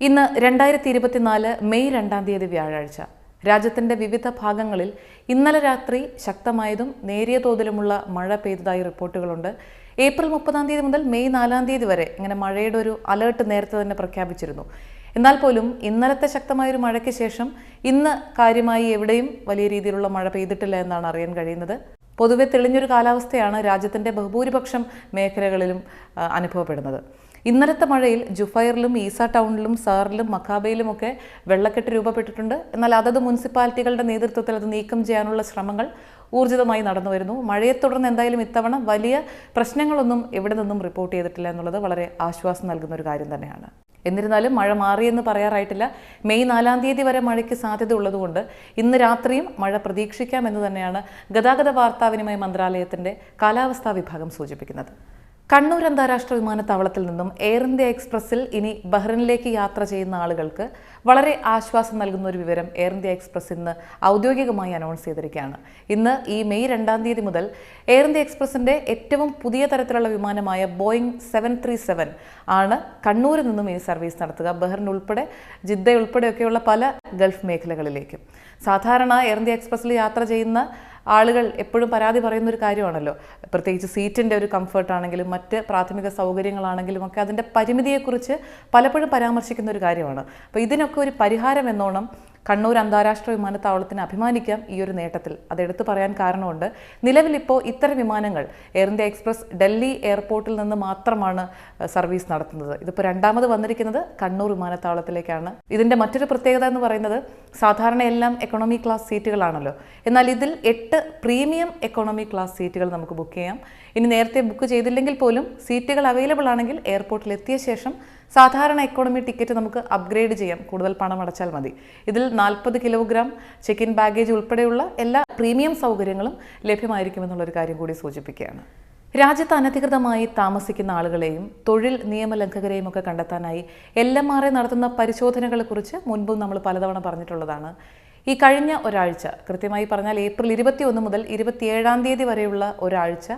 ഇന്ന് രണ്ടായിരത്തി ഇരുപത്തിനാല് മെയ് രണ്ടാം തീയതി വ്യാഴാഴ്ച. രാജ്യത്തിന്റെ വിവിധ ഭാഗങ്ങളിൽ ഇന്നലെ രാത്രി ശക്തമായതും നേരിയ തോതിലുമുള്ള മഴ പെയ്തതായി റിപ്പോർട്ടുകളുണ്ട്. ഏപ്രിൽ മുപ്പതാം തീയതി മുതൽ മെയ് നാലാം തീയതി വരെ ഇങ്ങനെ മഴയുടെ ഒരു അലേർട്ട് നേരത്തെ തന്നെ പ്രഖ്യാപിച്ചിരുന്നു. എന്നാൽ പോലും ഇന്നലത്തെ ശക്തമായ ഒരു മഴയ്ക്ക് ശേഷം ഇന്ന് കാര്യമായി എവിടെയും വലിയ രീതിയിലുള്ള മഴ പെയ്തിട്ടില്ല എന്നാണ് അറിയാൻ കഴിയുന്നത്. പൊതുവെ തെളിഞ്ഞൊരു കാലാവസ്ഥയാണ് രാജ്യത്തിന്റെ ബഹുഭൂരിപക്ഷം മേഖലകളിലും അനുഭവപ്പെടുന്നത്. ഇന്നലത്തെ മഴയിൽ ജുഫൈറിലും ഈസ ടൗണിലും സാറിലും മക്കാബയിലുമൊക്കെ വെള്ളക്കെട്ട് രൂപപ്പെട്ടിട്ടുണ്ട്. എന്നാൽ അതത് മുനിസിപ്പാലിറ്റികളുടെ നേതൃത്വത്തിൽ അത് നീക്കം ചെയ്യാനുള്ള ശ്രമങ്ങൾ ഊർജിതമായി നടന്നു വരുന്നു. മഴയെ തുടർന്ന് എന്തായാലും ഇത്തവണ വലിയ പ്രശ്നങ്ങളൊന്നും എവിടെ നിന്നും റിപ്പോർട്ട് ചെയ്തിട്ടില്ല എന്നുള്ളത് വളരെ ആശ്വാസം നൽകുന്ന ഒരു കാര്യം തന്നെയാണ്. എന്നിരുന്നാലും മഴ മാറിയെന്ന് പറയാറായിട്ടില്ല. മെയ് നാലാം തീയതി വരെ മഴയ്ക്ക് സാധ്യത ഉള്ളതുകൊണ്ട് ഇന്ന് രാത്രിയും മഴ പ്രതീക്ഷിക്കാമെന്ന് തന്നെയാണ് ഗതാഗത വാർത്താവിനിമയ മന്ത്രാലയത്തിന്റെ കാലാവസ്ഥാ വിഭാഗം സൂചിപ്പിക്കുന്നത്. കണ്ണൂർ അന്താരാഷ്ട്ര വിമാനത്താവളത്തിൽ നിന്നും എയർ ഇന്ത്യ എക്സ്പ്രസിൽ ഇനി ബഹ്റിനിലേക്ക് യാത്ര ചെയ്യുന്ന ആളുകൾക്ക് വളരെ ആശ്വാസം നൽകുന്ന ഒരു വിവരം എയർ ഇന്ത്യ എക്സ്പ്രസ് ഇന്ന് ഔദ്യോഗികമായി അനൗൺസ് ചെയ്തിരിക്കുകയാണ്. ഇന്ന് ഈ മെയ് രണ്ടാം തീയതി മുതൽ എയർ ഇന്ത്യ എക്സ്പ്രസിന്റെ ഏറ്റവും പുതിയ തരത്തിലുള്ള വിമാനമായ ബോയിങ് സെവൻ ത്രീ സെവൻ ആണ് കണ്ണൂരിൽ നിന്നും ഈ സർവീസ് നടത്തുക. ബഹ്റിൻ ഉൾപ്പെടെ ജിദ്ദ ഉൾപ്പെടെയൊക്കെയുള്ള പല ഗൾഫ് മേഖലകളിലേക്കും. സാധാരണ എയർ ഇന്ത്യ എക്സ്പ്രസ്സിൽ യാത്ര ചെയ്യുന്ന ആളുകൾ എപ്പോഴും പരാതി പറയുന്ന ഒരു കാര്യമാണല്ലോ. പ്രത്യേകിച്ച് സീറ്റിന്റെ ഒരു കംഫർട്ട് ആണെങ്കിലും മറ്റ് പ്രാഥമിക സൗകര്യങ്ങളാണെങ്കിലും ഒക്കെ അതിന്റെ പരിമിതിയെക്കുറിച്ച് പലപ്പോഴും പരാമർശിക്കുന്ന ഒരു കാര്യമാണ്. അപ്പോൾ ഇതിനൊക്കെ ഒരു പരിഹാരം എന്നോണം കണ്ണൂർ അന്താരാഷ്ട്ര വിമാനത്താവളത്തിന് അഭിമാനിക്കാം ഈ ഒരു നേട്ടത്തിൽ. അത് എടുത്തു പറയാൻ കാരണമുണ്ട്. നിലവിൽ ഇപ്പോൾ ഇത്തരം വിമാനങ്ങൾ എയർ ഇന്ത്യ എക്സ്പ്രസ് ഡൽഹി എയർപോർട്ടിൽ നിന്ന് മാത്രമാണ് സർവീസ് നടത്തുന്നത്. ഇതിപ്പോൾ രണ്ടാമത് വന്നിരിക്കുന്നത് കണ്ണൂർ വിമാനത്താവളത്തിലേക്കാണ്. ഇതിന്റെ മറ്റൊരു പ്രത്യേകത എന്ന് പറയുന്നത് സാധാരണ എല്ലാം എക്കണോമി ക്ലാസ് സീറ്റുകളാണല്ലോ. എന്നാൽ ഇതിൽ എട്ട് പ്രീമിയം എക്കണോമി ക്ലാസ് സീറ്റുകൾ നമുക്ക് ബുക്ക് ചെയ്യാം. ഇനി നേരത്തെ ബുക്ക് ചെയ്തില്ലെങ്കിൽ പോലും സീറ്റുകൾ അവൈലബിൾ ആണെങ്കിൽ എയർപോർട്ടിൽ എത്തിയ ശേഷം സാധാരണ എക്കോണമി ടിക്കറ്റ് നമുക്ക് അപ്ഗ്രേഡ് ചെയ്യാം. കൂടുതൽ പണം അടച്ചാൽ മതി. ഇതിൽ നാൽപ്പത് കിലോഗ്രാം ചെക്ക് ഇൻ ബാഗേജ് ഉൾപ്പെടെയുള്ള എല്ലാ പ്രീമിയം സൗകര്യങ്ങളും ലഭ്യമായിരിക്കുമെന്നുള്ളൊരു കാര്യം കൂടി സൂചിപ്പിക്കുകയാണ്. രാജ്യത്ത് അനധികൃതമായി താമസിക്കുന്ന ആളുകളെയും തൊഴിൽ നിയമലംഘകരെയും ഒക്കെ കണ്ടെത്താനായി എൽ എം ആർ എ നടത്തുന്ന പരിശോധനകളെക്കുറിച്ച് മുൻപും നമ്മൾ പലതവണ പറഞ്ഞിട്ടുള്ളതാണ്. ഈ കഴിഞ്ഞ ഒരാഴ്ച കൃത്യമായി പറഞ്ഞാൽ ഏപ്രിൽ ഇരുപത്തി ഒന്ന് മുതൽ ഇരുപത്തിയേഴാം തീയതി വരെയുള്ള ഒരാഴ്ച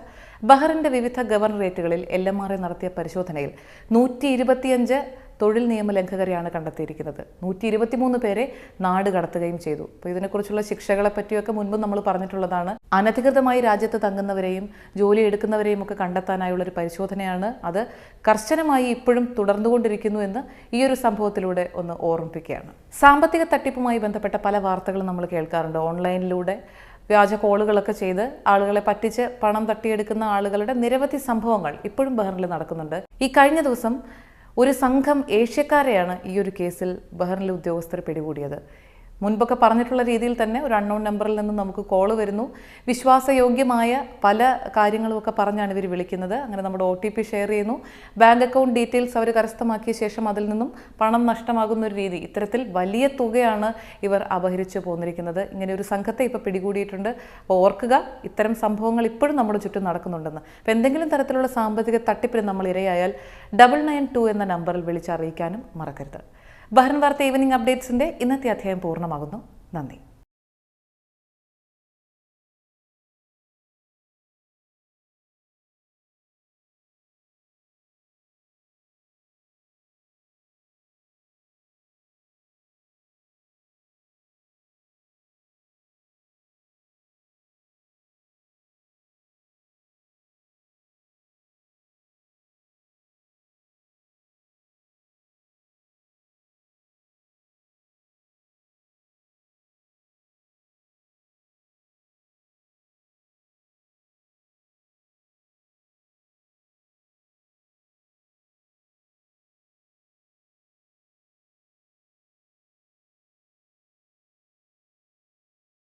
ബഹറിന്റെ വിവിധ ഗവർണറേറ്റുകളിൽ എൽ എം ആർ എ നടത്തിയ പരിശോധനയിൽ നൂറ്റി ഇരുപത്തിയഞ്ച് തൊഴിൽ നിയമലംഘകരെയാണ് കണ്ടെത്തിയിരിക്കുന്നത്. നൂറ്റി ഇരുപത്തിമൂന്ന് പേരെ നാട് കടത്തുകയും ചെയ്തു. അപ്പോൾ ഇതിനെക്കുറിച്ചുള്ള ശിക്ഷകളെ പറ്റിയൊക്കെ മുൻപ് നമ്മൾ പറഞ്ഞിട്ടുള്ളതാണ്. അനധികൃതമായി രാജ്യത്ത് തങ്ങുന്നവരെയും ജോലി എടുക്കുന്നവരെയും ഒക്കെ കണ്ടെത്താനായുള്ള ഒരു പരിശോധനയാണ് അത്. കർശനമായി ഇപ്പോഴും തുടർന്നുകൊണ്ടിരിക്കുന്നു എന്ന് ഈ ഒരു സംഭവത്തിലൂടെ ഒന്ന് ഓർമ്മിപ്പിക്കുകയാണ്. സാമ്പത്തിക തട്ടിപ്പുമായി ബന്ധപ്പെട്ട പല വാർത്തകളും നമ്മൾ കേൾക്കാറുണ്ട്. ഓൺലൈനിലൂടെ വ്യാജ കോളുകളൊക്കെ ചെയ്ത് ആളുകളെ പറ്റിച്ച് പണം തട്ടിയെടുക്കുന്ന ആളുകളുടെ നിരവധി സംഭവങ്ങൾ ഇപ്പോഴും ബഹ്റിനിൽ നടക്കുന്നുണ്ട്. ഈ കഴിഞ്ഞ ദിവസം ഒരു സംഘം ഏഷ്യക്കാരെയാണ് ഈ ഒരു കേസിൽ ബഹ്റിനിലെ ഉദ്യോഗസ്ഥർ പിടികൂടിയത്. മുൻപൊക്കെ പറഞ്ഞിട്ടുള്ള രീതിയിൽ തന്നെ ഒരു അൺനോൺ നമ്പറിൽ നിന്ന് നമുക്ക് കോൾ വരുന്നു. വിശ്വാസയോഗ്യമായ പല കാര്യങ്ങളുമൊക്കെ പറഞ്ഞാണ് ഇവർ വിളിക്കുന്നത്. അങ്ങനെ നമ്മുടെ ഒ ഷെയർ ചെയ്യുന്നു. ബാങ്ക് അക്കൗണ്ട് ഡീറ്റെയിൽസ് അവർ കരസ്ഥമാക്കിയ ശേഷം അതിൽ നിന്നും പണം നഷ്ടമാകുന്ന ഒരു രീതി. ഇത്തരത്തിൽ വലിയ തുകയാണ് ഇവർ അപഹരിച്ചു പോന്നിരിക്കുന്നത്. ഇങ്ങനെ ഒരു സംഘത്തെ ഇപ്പോൾ പിടികൂടിയിട്ടുണ്ട്. അപ്പോൾ ഓർക്കുക ഇത്തരം സംഭവങ്ങൾ ഇപ്പോഴും നമ്മുടെ ചുറ്റും നടക്കുന്നുണ്ടെന്ന്. അപ്പോൾ എന്തെങ്കിലും തരത്തിലുള്ള സാമ്പത്തിക തട്ടിപ്പിന് നമ്മൾ ഇരയായാൽ ഡബിൾ നയൻ ടു എന്ന നമ്പറിൽ വിളിച്ചറിയിക്കാനും മറക്കരുത്. ബഹ്റൻ വാർത്ത ഈവനിങ് അപ്ഡേറ്റ്സിന്റെ ഇന്നത്തെ അധ്യായം പൂർണമാകുന്നു. നന്ദി.